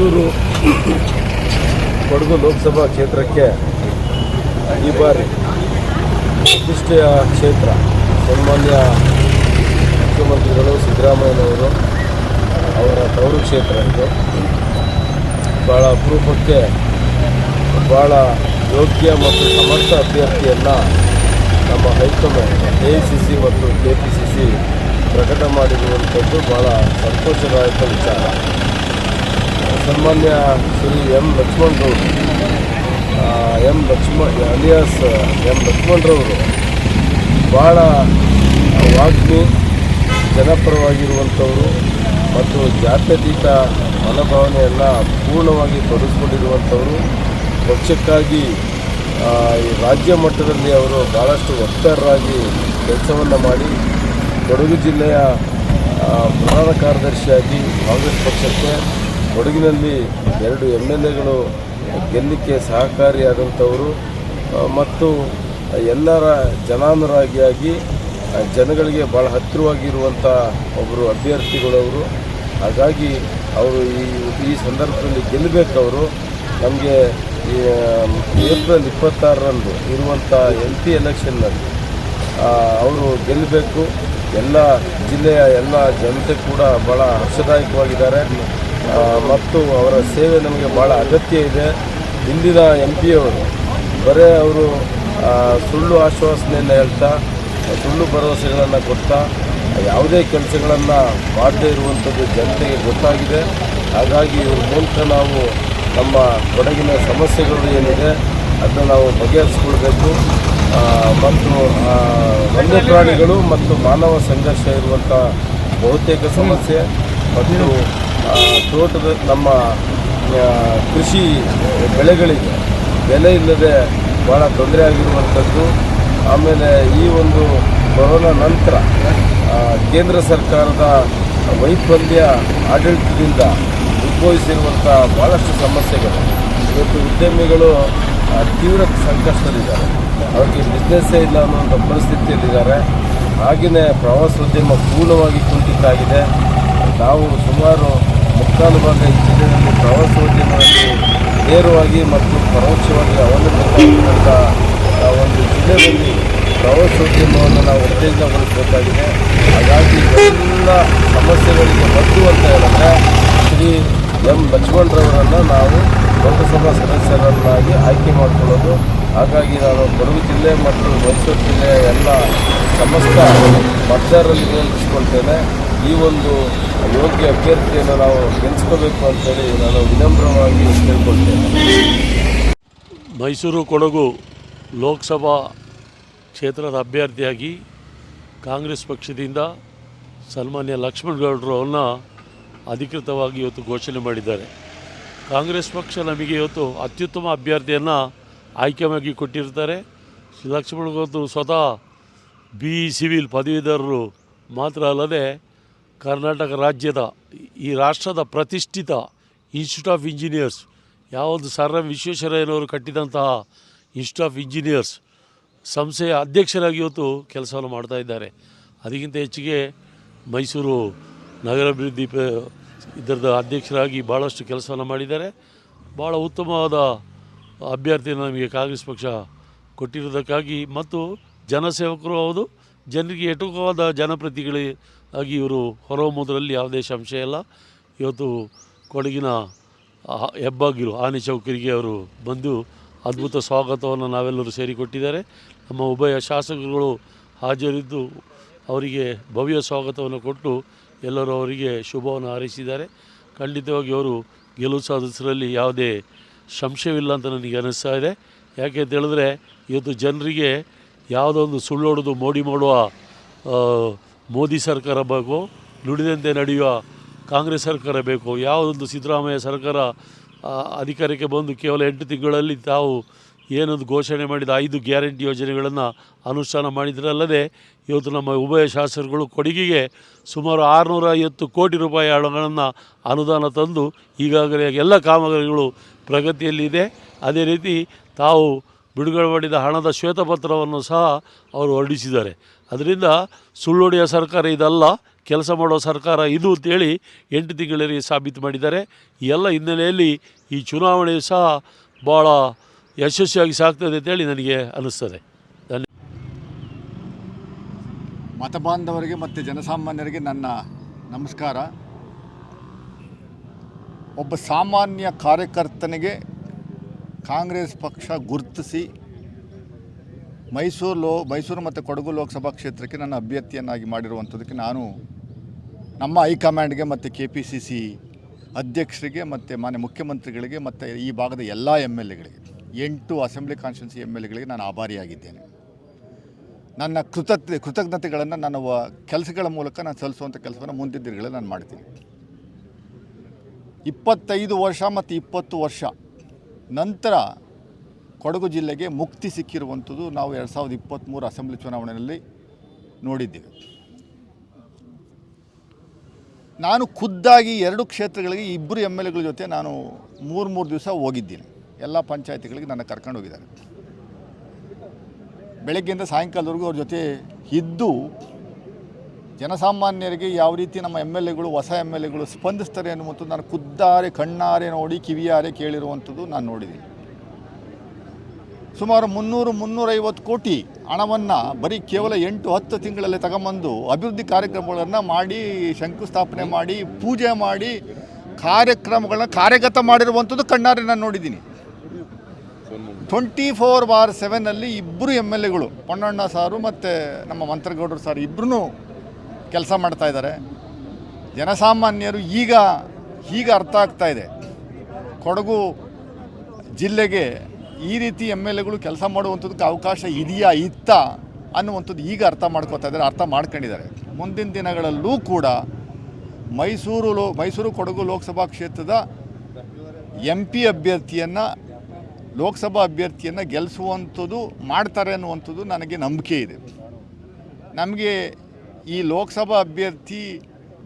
ಕೊಡಗು ಕೊಡಗು ಲೋಕಸಭಾ ಕ್ಷೇತ್ರಕ್ಕೆ ಈ ಬಾರಿ ಪ್ರತಿಷ್ಠೆಯ ಕ್ಷೇತ್ರ ಸನ್ಮಾನ್ಯ ಮುಖ್ಯಮಂತ್ರಿಗಳು ಸಿದ್ದರಾಮಯ್ಯನವರು ಅವರ ತವರು ಕ್ಷೇತ್ರ ಇದು. ಭಾಳ ಅಪರೂಪಕ್ಕೆ ಭಾಳ ಯೋಗ್ಯ ಮತ್ತು ಸಮರ್ಥ ಅಭ್ಯರ್ಥಿಯನ್ನು ನಮ್ಮ high command A C C ಮತ್ತು ಕೆ ಪಿ ಸಿ ಸಿ ಪ್ರಕಟ ಮಾಡಿರುವಂಥದ್ದು ಭಾಳ ಸಂತೋಷದಾಯಕ ವಿಚಾರ. ಸನ್ಮಾನ್ಯ ಶ್ರೀ ಎಂ ಲಕ್ಷ್ಮಣರವರು ಎಂ ಲಕ್ಷ್ಮಣ್ ಅಲಿಯಾಸ್ ಎಂ ಲಕ್ಷ್ಮಣರವರು ಭಾಳ ವಾಗ್ಮಿ, ಜನಪರವಾಗಿರುವಂಥವರು ಮತ್ತು ಜಾತ್ಯತೀತ ಮನೋಭಾವನೆಯನ್ನು ಪೂರ್ಣವಾಗಿ ತೊಡಗಿಸ್ಕೊಂಡಿರುವಂಥವರು ಪಕ್ಷಕ್ಕಾಗಿ ಈ ರಾಜ್ಯ ಮಟ್ಟದಲ್ಲಿ ಅವರು ಭಾಳಷ್ಟು ವಕ್ತಾರರಾಗಿ ಕೆಲಸವನ್ನು ಮಾಡಿ ಕೊಡಗು ಜಿಲ್ಲೆಯ ಪ್ರಧಾನ ಕಾರ್ಯದರ್ಶಿಯಾಗಿ ಕಾಂಗ್ರೆಸ್ ಪಕ್ಷಕ್ಕೆ ಕೊಡಗಿನಲ್ಲಿ ಎರಡು ಎಂ ಎಲ್ ಎಗಳು ಗೆಲ್ಲಕ್ಕೆ ಸಹಕಾರಿಯಾದಂಥವರು ಮತ್ತು ಎಲ್ಲರ ಜನಾನುರಾಗಿಯಾಗಿ ಜನಗಳಿಗೆ ಭಾಳ ಹತ್ತಿರವಾಗಿರುವಂಥ ಒಬ್ಬರು ಅಭ್ಯರ್ಥಿಗಳವರು. ಹಾಗಾಗಿ ಅವರು ಈ ಈ ಸಂದರ್ಭದಲ್ಲಿ ಗೆಲ್ಲಬೇಕು ಅವರು ನಮಗೆ ಏಪ್ರಿಲ್ ಇಪ್ಪತ್ತಾರರಂದು ಇರುವಂಥ ಎಂ ಪಿ ಎಲೆಕ್ಷನ್ನಲ್ಲಿ ಅವರು ಗೆಲ್ಲಬೇಕು. ಎಲ್ಲ ಜಿಲ್ಲೆಯ ಎಲ್ಲ ಜನತೆ ಕೂಡ ಭಾಳ ಹರ್ಷದಾಯಕವಾಗಿದ್ದಾರೆ. ಮತ್ತು ಅವರ ಸೇವೆ ನಮಗೆ ಭಾಳ ಅಗತ್ಯ ಇದೆ. ಹಿಂದಿನ ಎಂ ಪಿಯವರು ಬರೇ ಅವರು ಸುಳ್ಳು ಆಶ್ವಾಸನೆಯನ್ನು ಹೇಳ್ತಾ, ಸುಳ್ಳು ಭರವಸೆಗಳನ್ನು ಕೊಡ್ತಾ, ಯಾವುದೇ ಕೆಲಸಗಳನ್ನು ಮಾಡದೇ ಇರುವಂಥದ್ದು ಜನತೆಗೆ ಗೊತ್ತಾಗಿದೆ. ಹಾಗಾಗಿ ಇವ್ರ ಮೂಲಕ ನಾವು ನಮ್ಮ ಕೊಡಗಿನ ಸಮಸ್ಯೆಗಳು ಏನಿದೆ, ಅದನ್ನು ನಾವು ಬಗೆಹರಿಸ್ಕೊಳ್ಬೇಕು. ಮತ್ತು ವನ್ಯ ಪ್ರಾಣಿಗಳು ಮತ್ತು ಮಾನವ ಸಂಘರ್ಷ ಇರುವಂಥ ಬಹುತೇಕ ಸಮಸ್ಯೆ. ಮತ್ತು ತೋಟದ ನಮ್ಮ ಕೃಷಿ ಬೆಳೆಗಳಿಗೆ ಬೆಲೆ ಇಲ್ಲದೆ ಭಾಳ ತೊಂದರೆ ಆಗಿರುವಂಥದ್ದು. ಆಮೇಲೆ ಈ ಒಂದು ಕೊರೋನಾ ನಂತರ ಕೇಂದ್ರ ಸರ್ಕಾರದ ವೈಫಲ್ಯ ಆಡಳಿತದಿಂದ ಉದ್ಭವಿಸಿರುವಂಥ ಭಾಳಷ್ಟು ಸಮಸ್ಯೆಗಳು. ಇವತ್ತು ಉದ್ಯಮಿಗಳು ತೀವ್ರ ಸಂಕಷ್ಟದಲ್ಲಿದ್ದಾರೆ. ಅವ್ರಿಗೆ ಬಿಸ್ನೆಸ್ಸೇ ಇಲ್ಲ ಅನ್ನುವಂಥ ಪರಿಸ್ಥಿತಿಯಲ್ಲಿದ್ದಾರೆ. ಹಾಗೆಯೇ ಪ್ರವಾಸೋದ್ಯಮ ಪೂರ್ಣವಾಗಿ ಕುಂಠಿತ ನಾವು ಸುಮಾರು ಮುಕ್ಕಾಲು ಭಾಗ ಜಿಲ್ಲೆಯಲ್ಲಿ ಪ್ರವಾಸೋದ್ಯಮದಲ್ಲಿ ನೇರವಾಗಿ ಮತ್ತು ಪರೋಕ್ಷವಾಗಿ ಅವಲಂಬಿತವಾಗಿರುವಂಥ ಒಂದು ಜಿಲ್ಲೆಯಲ್ಲಿ ಪ್ರವಾಸೋದ್ಯಮವನ್ನು ನಾವು ಉತ್ತೇಜನಗೊಳಿಸಬೇಕಾಗಿದೆ. ಹಾಗಾಗಿ ಎಲ್ಲ ಸಮಸ್ಯೆಗಳಿಗೆ ಮದ್ದು ಅಂತ ಹೇಳಿದ್ರೆ, ಶ್ರೀ ಎಂ ಲಕ್ಷ್ಮಣರವರನ್ನು ನಾವು ಲೋಕಸಭಾ ಸದಸ್ಯರನ್ನಾಗಿ ಆಯ್ಕೆ ಮಾಡಿಕೊಳ್ಳೋದು. ಹಾಗಾಗಿ ನಾನು ಕೊಡಗು ಜಿಲ್ಲೆ ಮತ್ತು ಮೈಸೂರು ಜಿಲ್ಲೆಯ ಎಲ್ಲ ಸಮಸ್ತ ಮತದಾರರಲ್ಲಿ ವಿನಂತಿಸ್ಕೊಳ್ತೇನೆ ಈ ಒಂದು ಯೋಗ್ಯ ಅಭ್ಯರ್ಥಿಯನ್ನು ನಾವು ಗೆಲ್ಲಿಸ್ಕೋಬೇಕು ಅಂತೇಳಿ ನಾನು ವಿನಮ್ರವಾಗಿ ಕೇಳ್ಕೊಳ್ತೇನೆ. ಮೈಸೂರು ಕೊಡಗು ಲೋಕಸಭಾ ಕ್ಷೇತ್ರದ ಅಭ್ಯರ್ಥಿಯಾಗಿ ಕಾಂಗ್ರೆಸ್ ಪಕ್ಷದಿಂದ ಸನ್ಮಾನ್ಯ ಲಕ್ಷ್ಮಣಗೌಡರು ಅವ್ರನ್ನ ಅಧಿಕೃತವಾಗಿ ಇವತ್ತು ಘೋಷಣೆ ಮಾಡಿದ್ದಾರೆ. ಕಾಂಗ್ರೆಸ್ ಪಕ್ಷ ನಮಗೆ ಇವತ್ತು ಅತ್ಯುತ್ತಮ ಅಭ್ಯರ್ಥಿಯನ್ನು ಆಯ್ಕೆ ಮಾಡಿ ಕೊಟ್ಟಿರ್ತಾರೆ ಲಕ್ಷ್ಮಣಗೌಡರು ಸ್ವತಃ ಬಿ ಸಿವಿಲ್ ಪದವೀಧರರು ಮಾತ್ರ ಅಲ್ಲದೆ ಕರ್ನಾಟಕ ರಾಜ್ಯದ ಈ ರಾಷ್ಟ್ರದ ಪ್ರತಿಷ್ಠಿತ ಇನ್ಸ್ಟಿಟ್ಯೂಟ್ ಆಫ್ ಇಂಜಿನಿಯರ್ಸ್ ಯಾವೊಂದು ಸರ್ ಎಂ ವಿಶ್ವೇಶ್ವರಯ್ಯನವರು ಕಟ್ಟಿದಂತಹ ಇನ್ಸ್ಟಿಟ್ಯೂಟ್ ಆಫ್ ಇಂಜಿನಿಯರ್ಸ್ ಸಂಸ್ಥೆಯ ಅಧ್ಯಕ್ಷರಾಗಿ ಇವತ್ತು ಕೆಲಸವನ್ನು ಮಾಡ್ತಾ ಇದ್ದಾರೆ. ಅದಕ್ಕಿಂತ ಹೆಚ್ಚಿಗೆ ಮೈಸೂರು ನಗರಾಭಿವೃದ್ಧಿ ಇದರದ ಅಧ್ಯಕ್ಷರಾಗಿ ಭಾಳಷ್ಟು ಕೆಲಸವನ್ನು ಮಾಡಿದ್ದಾರೆ. ಭಾಳ ಉತ್ತಮವಾದ ಅಭ್ಯರ್ಥಿಯನ್ನು ನಮಗೆ ಕಾಂಗ್ರೆಸ್ ಪಕ್ಷ ಕೊಟ್ಟಿರೋದಕ್ಕಾಗಿ ಮತ್ತು ಜನಸೇವಕರು ಹೌದು, ಜನರಿಗೆ ಎಟುಕವಾದ ಜನಪ್ರತಿಗಳಾಗಿ ಇವರು ಹೊರಹೊಮ್ಮುವುದರಲ್ಲಿ ಯಾವುದೇ ಸಂಶಯ ಇಲ್ಲ. ಇವತ್ತು ಕೊಡಗಿನ ಹೆಬ್ಬಾಗಿಲು, ಆನೆ ಚೌಕರಿಗೆ ಅವರು ಬಂದು ಅದ್ಭುತ ಸ್ವಾಗತವನ್ನು ನಾವೆಲ್ಲರೂ ಸೇರಿಕೊಟ್ಟಿದ್ದಾರೆ. ನಮ್ಮ ಉಭಯ ಶಾಸಕರುಗಳು ಹಾಜರಿದ್ದು ಅವರಿಗೆ ಭವ್ಯ ಸ್ವಾಗತವನ್ನು ಕೊಟ್ಟು ಎಲ್ಲರೂ ಅವರಿಗೆ ಶುಭವನ್ನು ಹಾರೈಸಿದ್ದಾರೆ. ಖಂಡಿತವಾಗಿ ಅವರು ಗೆಲುವು ಸಾಧಿಸರಲ್ಲಿ ಯಾವುದೇ ಸಂಶಯವಿಲ್ಲ ಅಂತ ನನಗೆ ಅನ್ನಿಸ್ತಾ ಇದೆ. ಯಾಕೆ ಅಂತ ಹೇಳಿದ್ರೆ, ಇವತ್ತು ಜನರಿಗೆ ಯಾವುದೋ ಒಂದು ಸುಳ್ಳೊಡೆದು ಮೋಡಿ ಮಾಡುವ ಮೋದಿ ಸರ್ಕಾರ ಬೇಕು, ನುಡಿದಂತೆ ನಡೆಯುವ ಕಾಂಗ್ರೆಸ್ ಸರ್ಕಾರ ಬೇಕು, ಯಾವುದೊಂದು ಸಿದ್ದರಾಮಯ್ಯ ಸರ್ಕಾರ ಅಧಿಕಾರಕ್ಕೆ ಬಂದು ಕೇವಲ ಎಂಟು ತಿಂಗಳಲ್ಲಿ ತಾವು ಏನೊಂದು ಘೋಷಣೆ ಮಾಡಿದ ಐದು ಗ್ಯಾರಂಟಿ ಯೋಜನೆಗಳನ್ನು ಅನುಷ್ಠಾನ ಮಾಡಿದ್ರಲ್ಲದೆ, ಇವತ್ತು ನಮ್ಮ ಉಭಯ ಶಾಸಕರುಗಳು ಕೊಡುಗೆಗೆ ಸುಮಾರು ಆರುನೂರ ಐವತ್ತು ಕೋಟಿ ರೂಪಾಯಿ ಹಣಗಳನ್ನು ಅನುದಾನ ತಂದು ಈಗಾಗಲೇ ಎಲ್ಲ ಕಾಮಗಾರಿಗಳು ಪ್ರಗತಿಯಲ್ಲಿದೆ ಅದೇ ರೀತಿ ತಾವು ಬಿಡುಗಡೆ ಮಾಡಿದ ಹಣದ ಶ್ವೇತಪತ್ರವನ್ನು ಸಹ ಅವರು ಹೊರಡಿಸಿದ್ದಾರೆ. ಅದರಿಂದ ಸುಳ್ಳೊಡೆಯ ಸರ್ಕಾರ ಇದಲ್ಲ, ಕೆಲಸ ಮಾಡೋ ಸರ್ಕಾರ ಇದು ಅಂತೇಳಿ ಎಂಟು ತಿಂಗಳಲ್ಲಿ ಸಾಬೀತು ಮಾಡಿದ್ದಾರೆ. ಎಲ್ಲ ಹಿನ್ನೆಲೆಯಲ್ಲಿ ಈ ಚುನಾವಣೆ ಸಹ ಭಾಳ ಯಶಸ್ವಿಯಾಗಿ ಸಾಗ್ತದೆ ಅಂತೇಳಿ ನನಗೆ ಅನ್ನಿಸ್ತದೆ. ಮತಬಾಂಧವರಿಗೆ ಮತ್ತು ಜನಸಾಮಾನ್ಯರಿಗೆ ನನ್ನ ನಮಸ್ಕಾರ. ಒಬ್ಬ ಸಾಮಾನ್ಯ ಕಾರ್ಯಕರ್ತನಿಗೆ ಕಾಂಗ್ರೆಸ್ ಪಕ್ಷ ಗುರುತಿಸಿ ಮೈಸೂರು ಲೋ, ಮೈಸೂರು ಮತ್ತು ಕೊಡಗು ಲೋಕಸಭಾ ಕ್ಷೇತ್ರಕ್ಕೆ ನನ್ನ ಅಭ್ಯರ್ಥಿಯನ್ನಾಗಿ ಮಾಡಿರುವಂಥದ್ದಕ್ಕೆ ನಾನು ನಮ್ಮ ಹೈಕಮಾಂಡ್ಗೆ ಮತ್ತು ಕೆ ಪಿ ಸಿ ಸಿ ಅಧ್ಯಕ್ಷರಿಗೆ ಮತ್ತು ಮಾನ್ಯ ಮುಖ್ಯಮಂತ್ರಿಗಳಿಗೆ ಮತ್ತು ಈ ಭಾಗದ ಎಲ್ಲ ಎಂ ಎಲ್ ಎಗಳಿಗೆ ಎಂಟು ಅಸೆಂಬ್ಲಿ ಕಾನ್ಸ್ಟಿಟ್ಯೂನ್ಸಿ ಎಂ ಎಲ್ ಎಗಳಿಗೆ ನಾನು ಆಭಾರಿಯಾಗಿದ್ದೇನೆ. ನನ್ನ ಕೃತಜ್ಞ, ಕೃತಜ್ಞತೆಗಳನ್ನು ನನ್ನ ಕೆಲಸಗಳ ಮೂಲಕ ನಾನು ಸಲ್ಲಿಸುವಂಥ ಕೆಲಸವನ್ನು ಮುಂದಿನ ದಿನಗಳಲ್ಲಿ ನಾನು ಮಾಡ್ತೀನಿ. ಇಪ್ಪತ್ತೈದು ವರ್ಷ ಮತ್ತು ಇಪ್ಪತ್ತು ವರ್ಷ ನಂತರ ಕೊಡಗು ಜಿಲ್ಲೆಗೆ ಮುಕ್ತಿ ಸಿಕ್ಕಿರುವಂಥದ್ದು ನಾವು ಎರಡು ಸಾವಿರದ ಇಪ್ಪತ್ತ್ಮೂರು ಅಸೆಂಬ್ಲಿ ಚುನಾವಣೆಯಲ್ಲಿ ನೋಡಿದ್ದೇವೆ. ನಾನು ಖುದ್ದಾಗಿ ಎರಡು ಕ್ಷೇತ್ರಗಳಿಗೆ ಇಬ್ಬರು ಎಂ ಎಲ್ ಎಗಳ ಜೊತೆ ನಾನು ಮೂರು ಮೂರು ದಿವಸ ಹೋಗಿದ್ದೀನಿ. ಎಲ್ಲ ಪಂಚಾಯತಿಗಳಿಗೆ ನನ್ನ ಕರ್ಕೊಂಡು ಹೋಗಿದ್ದಾರೆ. ಬೆಳಗ್ಗೆಯಿಂದ ಸಾಯಂಕಾಲದವರೆಗೂ ಅವ್ರ ಜೊತೆ ಇದ್ದು ಜನಸಾಮಾನ್ಯರಿಗೆ ಯಾವ ರೀತಿ ನಮ್ಮ ಎಂ ಎಲ್ ಎಗಳು, ಹೊಸ ಎಂ ಎಲ್ ಎಗಳು ಸ್ಪಂದಿಸ್ತಾರೆ ಅನ್ನುವಂಥದ್ದು ನಾನು ಖುದ್ದಾರೆ, ಕಣ್ಣಾರೆ ನೋಡಿ ಕಿವಿಯಾರೆ ಕೇಳಿರುವಂಥದ್ದು ನಾನು ನೋಡಿದ್ದೀನಿ. ಸುಮಾರು ಮುನ್ನೂರು ಮುನ್ನೂರೈವತ್ತು ಕೋಟಿ ಹಣವನ್ನು ಬರೀ ಕೇವಲ ಎಂಟು ಹತ್ತು ತಿಂಗಳಲ್ಲಿ ತಗೊಂಬಂದು ಅಭಿವೃದ್ಧಿ ಕಾರ್ಯಕ್ರಮಗಳನ್ನು ಮಾಡಿ, ಶಂಕುಸ್ಥಾಪನೆ ಮಾಡಿ, ಪೂಜೆ ಮಾಡಿ, ಕಾರ್ಯಕ್ರಮಗಳನ್ನ ಕಾರ್ಯಗತ ಮಾಡಿರುವಂಥದ್ದು ಕಣ್ಣಾರೆ ನಾನು ನೋಡಿದ್ದೀನಿ. ಟ್ವೆಂಟಿ ಫೋರ್ ಬಾರ್ ಸೆವೆನಲ್ಲಿ ಇಬ್ಬರು ಎಂ ಎಲ್ ಎಗಳು, ಪೊನ್ನಣ್ಣ ಸಾರು ಮತ್ತು ನಮ್ಮ ಮಂತ್ರಗೌಡರು ಸಾರು ಇಬ್ಬರೂ ಕೆಲಸ ಮಾಡ್ತಾ ಇದ್ದಾರೆ. ಜನಸಾಮಾನ್ಯರು ಈಗ ಈಗ ಅರ್ಥ ಆಗ್ತಾ ಇದೆ. ಕೊಡಗು ಜಿಲ್ಲೆಗೆ ಈ ರೀತಿ ಎಂ ಎಲ್ ಎಗಳು ಕೆಲಸ ಮಾಡುವಂಥದ್ದಕ್ಕೆ ಅವಕಾಶ ಇದೆಯಾ, ಇತ್ತ ಅನ್ನುವಂಥದ್ದು ಈಗ ಅರ್ಥ ಮಾಡ್ಕೋತಾ ಇದ್ದಾರೆ, ಅರ್ಥ ಮಾಡ್ಕೊಂಡಿದ್ದಾರೆ. ಮುಂದಿನ ದಿನಗಳಲ್ಲೂ ಕೂಡ ಮೈಸೂರು ಲೋ, ಮೈಸೂರು ಕೊಡಗು ಲೋಕಸಭಾ ಕ್ಷೇತ್ರದ ಎಂ ಪಿ ಅಭ್ಯರ್ಥಿಯನ್ನು, ಲೋಕಸಭಾ ಅಭ್ಯರ್ಥಿಯನ್ನು ಗೆಲ್ಲಿಸುವಂಥದ್ದು ಮಾಡ್ತಾರೆ ಅನ್ನುವಂಥದ್ದು ನನಗೆ ನಂಬಿಕೆ ಇದೆ. ನಮಗೆ ಈ ಲೋಕಸಭಾ ಅಭ್ಯರ್ಥಿ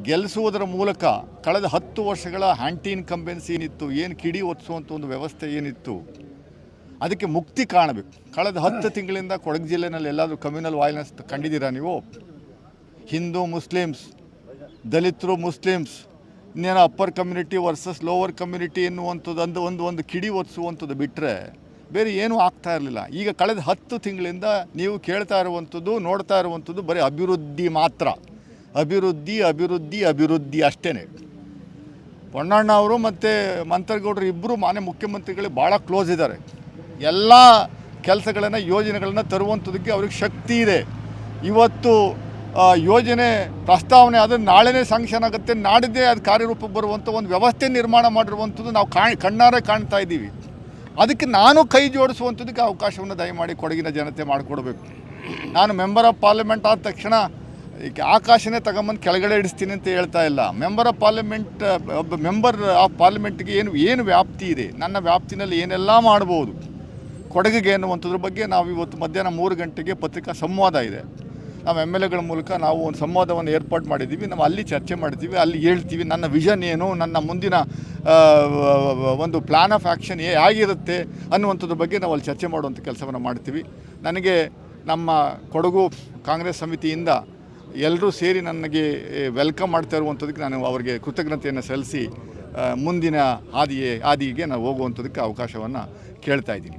ಗೆಲ್ಲಿಸುವುದರ ಮೂಲಕ ಕಳೆದ ಹತ್ತು ವರ್ಷಗಳ ಆ್ಯಂಟಿ ಇನ್ಕಂಬೆನ್ಸಿ ಏನಿತ್ತು, ಏನು ಕಿಡಿ ಒತ್ತಿಸುವಂಥ ಒಂದು ವ್ಯವಸ್ಥೆ ಏನಿತ್ತು ಅದಕ್ಕೆ ಮುಕ್ತಿ ಕಾಣಬೇಕು. ಕಳೆದ ಹತ್ತು ತಿಂಗಳಿಂದ ಕೊಡಗು ಜಿಲ್ಲೆನಲ್ಲಿ ಎಲ್ಲಾದರೂ ಕಮ್ಯುನಲ್ ವಾಯ್ಲೆನ್ಸ್ ಕಂಡಿದ್ದೀರಾ ನೀವು? ಹಿಂದೂ ಮುಸ್ಲಿಮ್ಸ್, ದಲಿತರು ಮುಸ್ಲಿಮ್ಸ್, ಇನ್ನೇನು upper community versus lower community ಎನ್ನುವಂಥದ್ದು ಅಂದು ಒಂದು ಒಂದು ಕಿಡಿ ಒತ್ತಿಸುವಂಥದ್ದು ಬಿಟ್ಟರೆ ಬೇರೆ ಏನೂ ಆಗ್ತಾ ಇರಲಿಲ್ಲ. ಈಗ ಕಳೆದ ಹತ್ತು ತಿಂಗಳಿಂದ ನೀವು ಕೇಳ್ತಾ ಇರುವಂಥದ್ದು, ನೋಡ್ತಾ ಇರುವಂಥದ್ದು ಬರೀ ಅಭಿವೃದ್ಧಿ ಮಾತ್ರ. ಅಭಿವೃದ್ಧಿ ಅಭಿವೃದ್ಧಿ ಅಭಿವೃದ್ಧಿ ಅಷ್ಟೇ ಪೊನ್ನಣ್ಣ ಅವರು ಮತ್ತು ಮಂತ್ರಗೌಡರು ಇಬ್ಬರು ಮಾನ್ಯ ಮುಖ್ಯಮಂತ್ರಿಗಳು ಭಾಳ ಕ್ಲೋಸ್ ಇದ್ದಾರೆ. ಎಲ್ಲ ಕೆಲಸಗಳನ್ನು, ಯೋಜನೆಗಳನ್ನು ತರುವಂಥದ್ದಕ್ಕೆ ಅವ್ರಿಗೆ ಶಕ್ತಿ ಇದೆ. ಇವತ್ತು ಯೋಜನೆ ಪ್ರಸ್ತಾವನೆ ಆದರೆ ನಾಳೆನೇ ಸ್ಯಾಂಕ್ಷನ್ ಆಗುತ್ತೆ. ನಾಡಿದ್ದೇ ಅದು ಕಾರ್ಯರೂಪಕ್ಕೆ ಬರುವಂಥ ಒಂದು ವ್ಯವಸ್ಥೆ ನಿರ್ಮಾಣ ಮಾಡಿರುವಂಥದ್ದು ನಾವು ಕಾಣ್, ಕಣ್ಣಾರೆ ಕಾಣ್ತಾ ಇದ್ದೀವಿ. ಅದಕ್ಕೆ ನಾನು ಕೈ ಜೋಡಿಸುವಂಥದ್ದಕ್ಕೆ ಅವಕಾಶವನ್ನು ದಯಮಾಡಿ ಕೊಡಗಿನ ಜನತೆ ಮಾಡಿಕೊಡ್ಬೇಕು. ನಾನು ಮೆಂಬರ್ ಆಫ್ ಪಾರ್ಲಿಮೆಂಟ್ ಆದ ತಕ್ಷಣ ಈಗ ಆಕಾಶನೇ ತಗೊಂಬಂದು ಕೆಳಗಡೆ ಇಡಿಸ್ತೀನಿ ಅಂತ ಹೇಳ್ತಾ ಇಲ್ಲ. ಮೆಂಬರ್ ಆಫ್ ಪಾರ್ಲಿಮೆಂಟ್ ಒಬ್ಬ ಮೆಂಬರ್ ಆಫ್ ಪಾರ್ಲಿಮೆಂಟ್ಗೆ ಏನು ಏನು ವ್ಯಾಪ್ತಿ ಇದೆ? ನನ್ನ ವ್ಯಾಪ್ತಿನಲ್ಲಿ ಏನೆಲ್ಲ ಮಾಡ್ಬೋದು? ಕೊಡಗಿಗೆ ಅನ್ನುವಂಥದ್ರ ಬಗ್ಗೆ ನಾವು ಇವತ್ತು ಮಧ್ಯಾಹ್ನ ಮೂರು ಗಂಟೆಗೆ ಪತ್ರಿಕಾ ಸಂವಾದ ಇದೆ. ನಾವು ಎಂ ಎಲ್ ಎಗಳ ಮೂಲಕ ನಾವು ಒಂದು ಸಂವಾದವನ್ನು ಏರ್ಪಾಡು ಮಾಡಿದ್ದೀವಿ. ನಾವು ಅಲ್ಲಿ ಚರ್ಚೆ ಮಾಡಿದ್ದೀವಿ. ಅಲ್ಲಿ ಹೇಳ್ತೀವಿ ನನ್ನ ವಿಷನ್ ಏನು, ನನ್ನ ಮುಂದಿನ ಒಂದು ಪ್ಲ್ಯಾನ್ ಆಫ್ ಆ್ಯಕ್ಷನ್ ಆಗಿರುತ್ತೆ ಅನ್ನುವಂಥದ್ರ ಬಗ್ಗೆ ನಾವು ಅಲ್ಲಿ ಚರ್ಚೆ ಮಾಡುವಂಥ ಕೆಲಸವನ್ನು ಮಾಡ್ತೀವಿ. ನನಗೆ ನಮ್ಮ ಕೊಡಗು ಕಾಂಗ್ರೆಸ್ ಸಮಿತಿಯಿಂದ ಎಲ್ಲರೂ ಸೇರಿ ನನಗೆ ವೆಲ್ಕಮ್ ಮಾಡ್ತಾ ಇರುವಂಥದಕ್ಕೆ ನಾನು ಅವರಿಗೆ ಕೃತಜ್ಞತೆಯನ್ನು ಸಲ್ಲಿಸಿ ಮುಂದಿನ ಹಾದಿಯೇ, ಹಾದಿಗೆ ನಾವು ಹೋಗುವಂಥದಕ್ಕೆ ಅವಕಾಶವನ್ನು ಕೇಳ್ತಾ ಇದ್ದೀನಿ.